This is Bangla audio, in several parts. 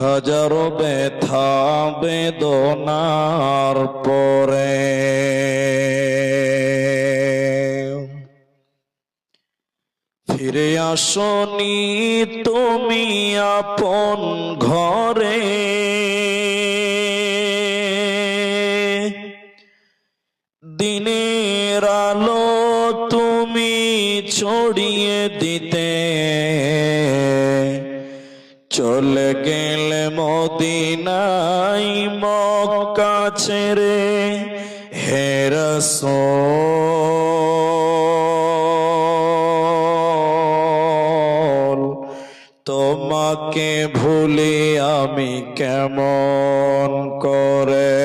হাজারো ব্যথা বেদনার পরে। ফিরে আসনি তুমি আপন ঘরে। দিনের আলো তুমি ছড়িয়ে দিতে। চলে গেলে মদিনাই মক্কা ছেড়ে হেরস তোমাকে ভুলে আমি কেমন করে?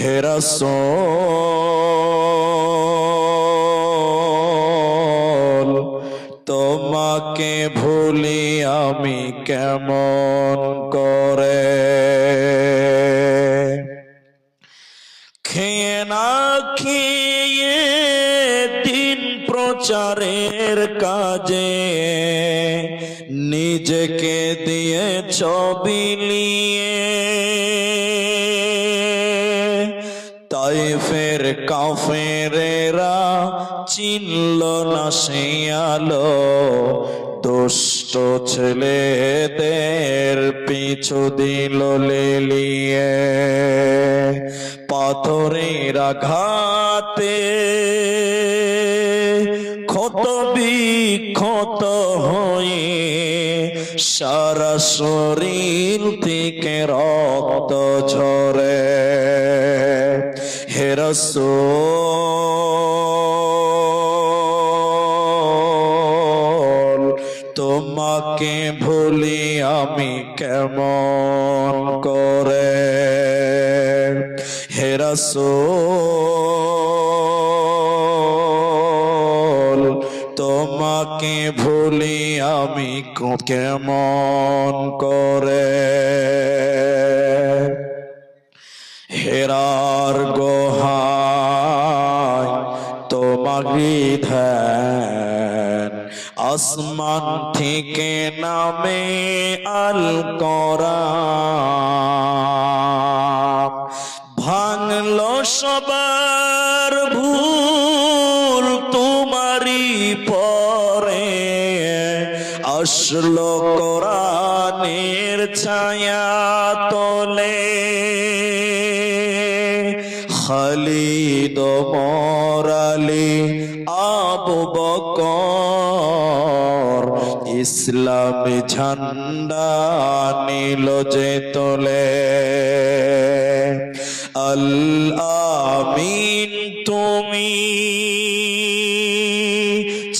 হেরাসোল তোমাকে ভুলি আমি কেমন করে? খেয়ে না খেয়ে দিন প্রচারের কাজে নিজেকে দিয়ে ছবি নিয়ে তাই ফের কাফেরেরা চিনল না সে দুষ্ট ছেলেদের পিছু দিল লেলিয়ে। পাথরের আঘাতে ক্ষত বিক্ষত হয়ে সারা শরীর থেকে রক্ত ঝরে। হেরসোল আমি কেমন করে। হেরসোল তোমাকে ভুলি আমি কেমন করে। হেরার গোহায় তোমাকে ধ্যান আসমান থেকে নামে আল করা ভাঙলো সবার ভুল তোমারই পরে। আসলো কোরআনের ছায়া তোলে। খালিদ মরালি আবু বকর ইসলাম ঝান্ডা নীল যে তোলে। আল তুমি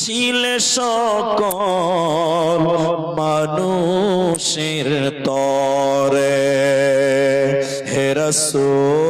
ছিলে সকল মানুষের তরে। হেরসোল